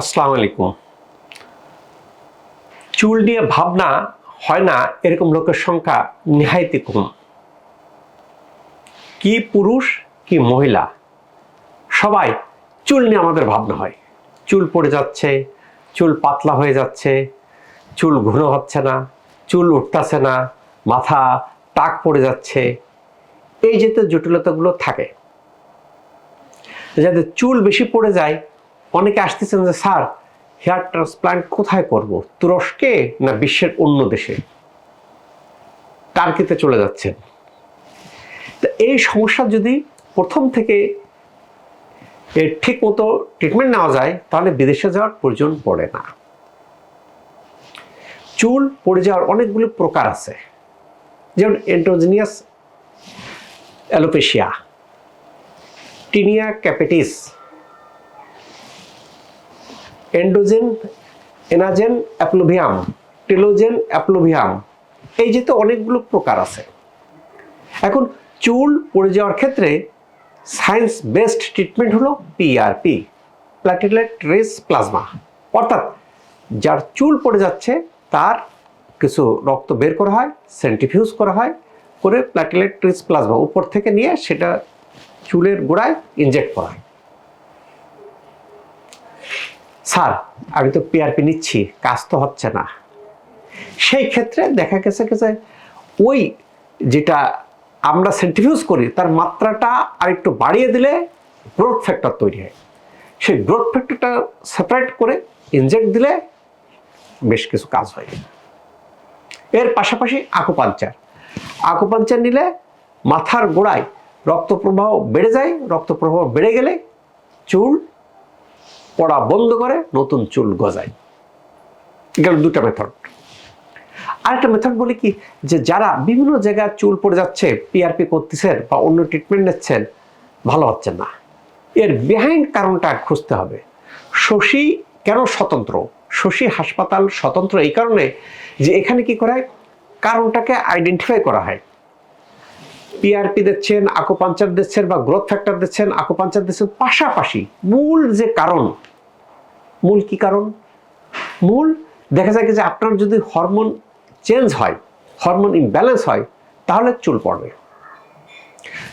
আসসালামু আলাইকুম। চুল নিয়ে ভাবনা হয় না, এরকম লোকের সংখ্যা নেহাইতে কম। কি পুরুষ, কি মহিলা, সবাই চুল নিয়ে আমাদের ভাবনা হয়। চুল পড়ে যাচ্ছে, চুল পাতলা হয়ে যাচ্ছে, চুল ঘন হচ্ছে না, চুল উঠতেছে না, মাথা টাক পড়ে যাচ্ছে। এই যে তো জটিলতাগুলো থাকে। যাদের চুল বেশি পড়ে যায় অনেকে আসতেছেন যে, স্যার, হেয়ার ট্রান্সপ্লান্ট কোথায় করব? তুরস্কে না বিশ্বের অন্য দেশে? টার্কিতে চলে যাচ্ছেন। এই সমস্যা যদি প্রথম থেকে ঠিক মতো ট্রিটমেন্ট নেওয়া যায়, তাহলে বিদেশে যাওয়ার প্রয়োজন পড়ে না। চুল পড়ে যাওয়ার অনেকগুলো প্রকার আছে। যেমন এন্ড্রোজিনিয়াস অ্যালোপেশিয়া টিনিয়া ক্যাপিটিস এন্ডোজেন, এনাজেন, অ্যাপ্লোভিয়াম, টেলোজেন, অ্যাপ্লোভিয়াম। এই যে তো অনেকগুলো প্রকার আছে। এখন চুল পড়ে যাওয়ার ক্ষেত্রে সায়েন্স বেস্ট ট্রিটমেন্ট হলো পিআরপি প্ল্যাটিলেট রেস প্লাজমা অর্থাৎ যার চুল পড়ে যাচ্ছে, তার কিছু রক্ত বের করা হয় সেন্টিফিউজ করা হয়, করে প্ল্যাটিলেট রিস প্লাজমা উপর থেকে নিয়ে সেটা চুলের গোড়ায় ইনজেক্ট করা হয়। স্যার, আমি তো পিআরপি নিচ্ছি, কাজ তো হচ্ছে না। সেই ক্ষেত্রে দেখা গেছে যে, ওই যেটা আমরা সেন্টিফিউজ করি, তার মাত্রাটা আর একটু বাড়িয়ে দিলে গ্রোথ ফ্যাক্টর তৈরি হয়। সেই গ্রোথ ফ্যাক্টরটা সেপারেট করে ইনজেক্ট দিলে বেশ কিছু কাজ হয়। এর পাশাপাশি আকুপাঞ্চার আকুপাঞ্চার নিলে মাথার গোড়ায় রক্ত প্রবাহ বেড়ে যায় রক্ত প্রবাহ বেড়ে গেলে চুল পড়া বন্ধ করে নতুন চুল গজায়। গেল দুটা মেথড আরেকটা মেথড বলি কি, যে যারা বিভিন্ন জায়গায় চুল পড়ে যাচ্ছে পিআরপি করতেছেন বা অন্য ট্রিটমেন্ট নিচ্ছেন, ভালো হচ্ছে না। এর বিহাইন্ড কারণটা খুঁজতে হবে। শশী কেন স্বতন্ত্র? শশী হাসপাতাল স্বতন্ত্র এই কারণে যে এখানে কি করা কারণটাকে আইডেন্টিফাই করা হয়। পিআরপি দিচ্ছেন আকুপাঞ্চার দিচ্ছেন বা গ্রোথ ফ্যাক্টর দিচ্ছেন আকুপাঞ্চার দিচ্ছেন, পাশাপাশি মূল যে কারণ, মূল কি কারণ? মূল দেখা যায় যে আপনার যদি হরমোন চেঞ্জ হয় হরমোন ইমব্যালেন্স হয়, তাহলে চুল পড়বে।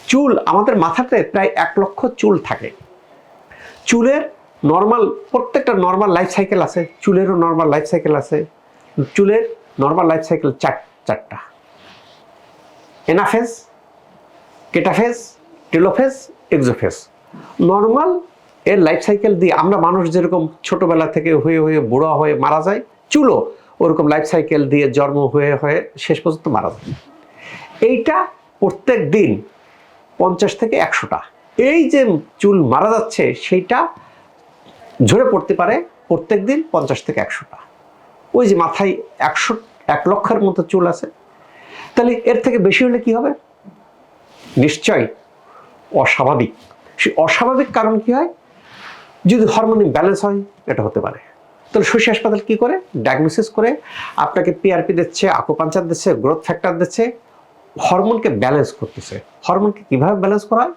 চুল আমাদের মাথাতে প্রায় এক লক্ষ চুল থাকে। চুলের নর্মাল প্রত্যেকটা নর্মাল লাইফ সাইকেল আছে, চুলেরও নর্মাল লাইফ সাইকেল আছে, চুলের নর্মাল লাইফ সাইকেল চার, চারটা। এনাফেজ কেটাফেজ, টেলোফেজ, এক্সোফেজ। নর্মাল এর লাইফ সাইকেল দিয়ে আমরা মানুষ যেরকম ছোটবেলা থেকে হয়ে হয়ে বুড়ো হয়ে মারা যায় চুলও ওরকম লাইফ সাইকেল দিয়ে জন্ম হয়ে হয়ে শেষ পর্যন্ত মারা যায়। এইটা প্রত্যেক দিন পঞ্চাশ থেকে একশোটা। এই যে চুল মারা যাচ্ছে, সেইটা ঝরে পড়তে পারে প্রত্যেক দিন পঞ্চাশ থেকে একশোটা। ওই যে মাথায় একশো, এক লক্ষের মতো চুল আছে। তাহলে এর থেকে বেশি হলে কি হবে? নিশ্চয় অস্বাভাবিক। সে অস্বাভাবিক কারণ কি হয়? যদি হরমোন ব্যালেন্স হয়, এটা হতে পারে। তাহলে শশী হাসপাতাল কি করে? ডায়াগনোসিস করে, আপনাকে পিআরপি দিচ্ছে আকুপাঞ্চার দিচ্ছে গ্রোথ ফ্যাক্টর দিচ্ছে হরমোনকে ব্যালেন্স করতেছে। হরমোনকে কীভাবে ব্যালেন্স করা হয়?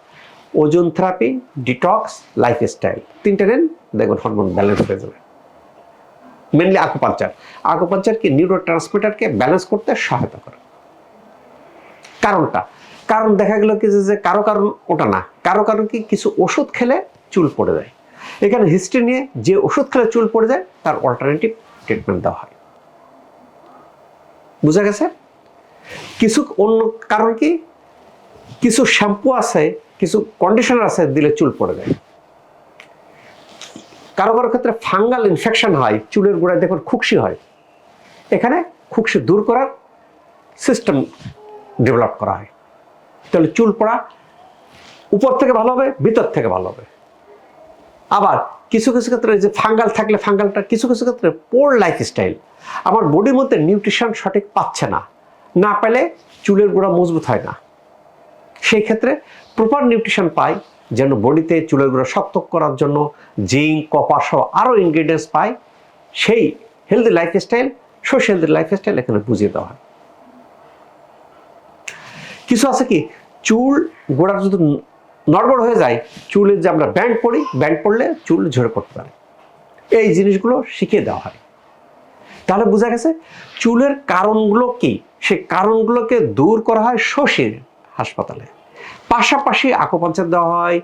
ওজন থেরাপি ডিটক্স লাইফস্টাইল তিনটে নেন দেখুন হরমোন ব্যালেন্স হয়ে যাবে। মেনলি আকুপাঞ্চার আকুপাঞ্চার কি নিউরো ট্রান্সমিটারকে ব্যালেন্স করতে সহায়তা করে। কারণটা কারণ দেখা গেল কি যে কারও কারণ ওটা না। কারও কারণ কি কিছু ওষুধ খেলে চুল পড়ে যায়। এখানে হিস্ট্রি নিয়ে যে ওষুধ খেলে চুল পড়ে যায়, তার অল্টারনেটিভ ট্রিটমেন্ট দেওয়া হয়। বুঝা গেছে? কিছু অন্য কারণ কি? কিছু শ্যাম্পু আছে, কিছু কন্ডিশনার আছে দিলে চুল পড়ে যায়। কারও কারও ক্ষেত্রে ফাঙ্গাল ইনফেকশন হয়, চুলের গোড়ায় দেখুন খুকসি হয়। এখানে খুকসি দূর করার সিস্টেম ডেভেলপ করা হয়। তাহলে চুল পড়া উপর থেকে ভালো হবে, ভিতর থেকে ভালো হবে। আবার কিছু কিছু ক্ষেত্রে যে ফাঙ্গাল থাকলে ফাঙ্গালটা কিছু কিছু ক্ষেত্রে পোর লাইফস্টাইল আমার বডির মধ্যে নিউট্রিশন সঠিক পাচ্ছে না। না পেলে চুলের গোড়া মজবুত হয় না। সেই ক্ষেত্রে প্রপার নিউট্রিশন পাই, যেন বডিতে চুলের গোড়া শক্ত করার জন্য জিঙ্ক, কপার সহ আরও ইনগ্রিডিয়েন্টস পাই। সেই healthy lifestyle social healthy lifestyle এখানে বুঝিয়ে দেওয়া হয়। কিছু আছে কি? চুল গোড়া যদি নড়বড় হয়ে যায়, চুলের যে আমরা ব্যান্ড পড়ি ব্যান্ড পড়লে চুল ঝরে পড়তে পারে। এই জিনিসগুলো শিখিয়ে দেওয়া হয়। তাহলে বোঝা গেছে, চুলের কারণগুলো কি? সে কারণগুলোকে দূর করা হয় শশীর হাসপাতালে। পাশাপাশি আকোপাঞ্চার দেওয়া হয়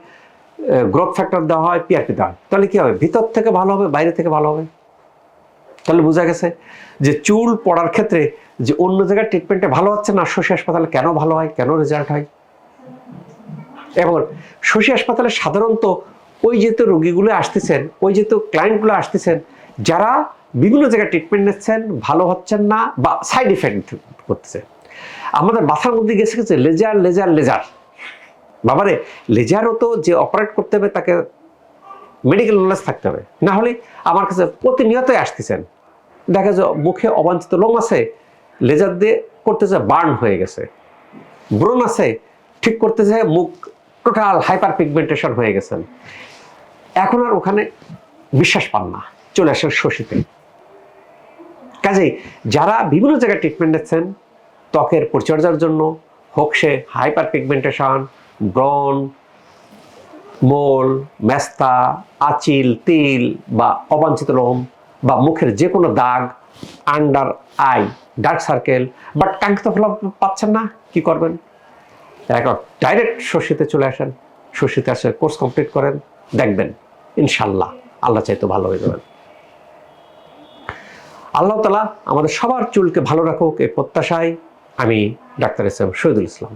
গ্রোথ ফ্যাক্টর দেওয়া হয় পিআরপি দেওয়া হয়। তাহলে কি হবে? ভিতর থেকে ভালো হবে, বাইরে থেকে ভালো হবে? তাহলে বোঝা গেছে যে চুল পড়ার ক্ষেত্রে যে অন্য জায়গায় ট্রিটমেন্টে ভালো হচ্ছে না, শশী হাসপাতালে কেন ভালো হয়, কেন রেজাল্ট হয়? এবং শশী হাসপাতালে সাধারণত ওই যেহেতু রোগীগুলো আসতেছেন, ওই যেহেতু ক্লায়েন্টগুলো আসতেছেন, যারা বিভিন্ন জায়গায় ট্রিটমেন্ট নিচ্ছেন, ভালো হচ্ছেন না বা সাইড ইফেক্ট করতেছে আমাদের মাথার মধ্যে গেছে গেছে লেজার লেজার লেজার বাবারে লেজারও তো যে অপারেট করতে হবে তাকে মেডিকেল নলেজ থাকতে হবে। না হলে আমার কাছে প্রতিনিয়তই আসতেছেন। দেখা যায় মুখে অবাঞ্ছিত লোম আছে, লেজার দিয়ে করতেছে বার্ন হয়ে গেছে। ব্রণ আছে, ঠিক করতেছে মুখ টোটাল হাইপার পিগমেন্টেশন হয়ে গেছেন। এখন আর ওখানে বিশ্বাস পান না, চলে আসেন শশীতে। কাজেই যারা বিভিন্ন জায়গায় ট্রিটমেন্ট নিচ্ছেন, ত্বকের পরিচর্যার জন্য হোক সে হাইপার পিগমেন্টেশন ব্রণ মোল, মেস্তা, আচিল, তিল বা অবাঞ্ছিত লোম বা মুখের যে কোনো দাগ, under eye, dark circle, but কাঙ্ক্ষিত ফলাফল পাচ্ছেন না, কি করবেন? এখন ডাইরেক্ট শশীতে চলে আসেন শশীতে আসে কোর্স কমপ্লিট করেন, দেখবেন, ইনশাল্লাহ, আল্লাহ চাইতে ভালো হয়ে যাবেন। আল্লাহ তালা আমাদের সবার চুলকে ভালো রাখুক, এই প্রত্যাশায় আমি doctor S M Shahidul Islam.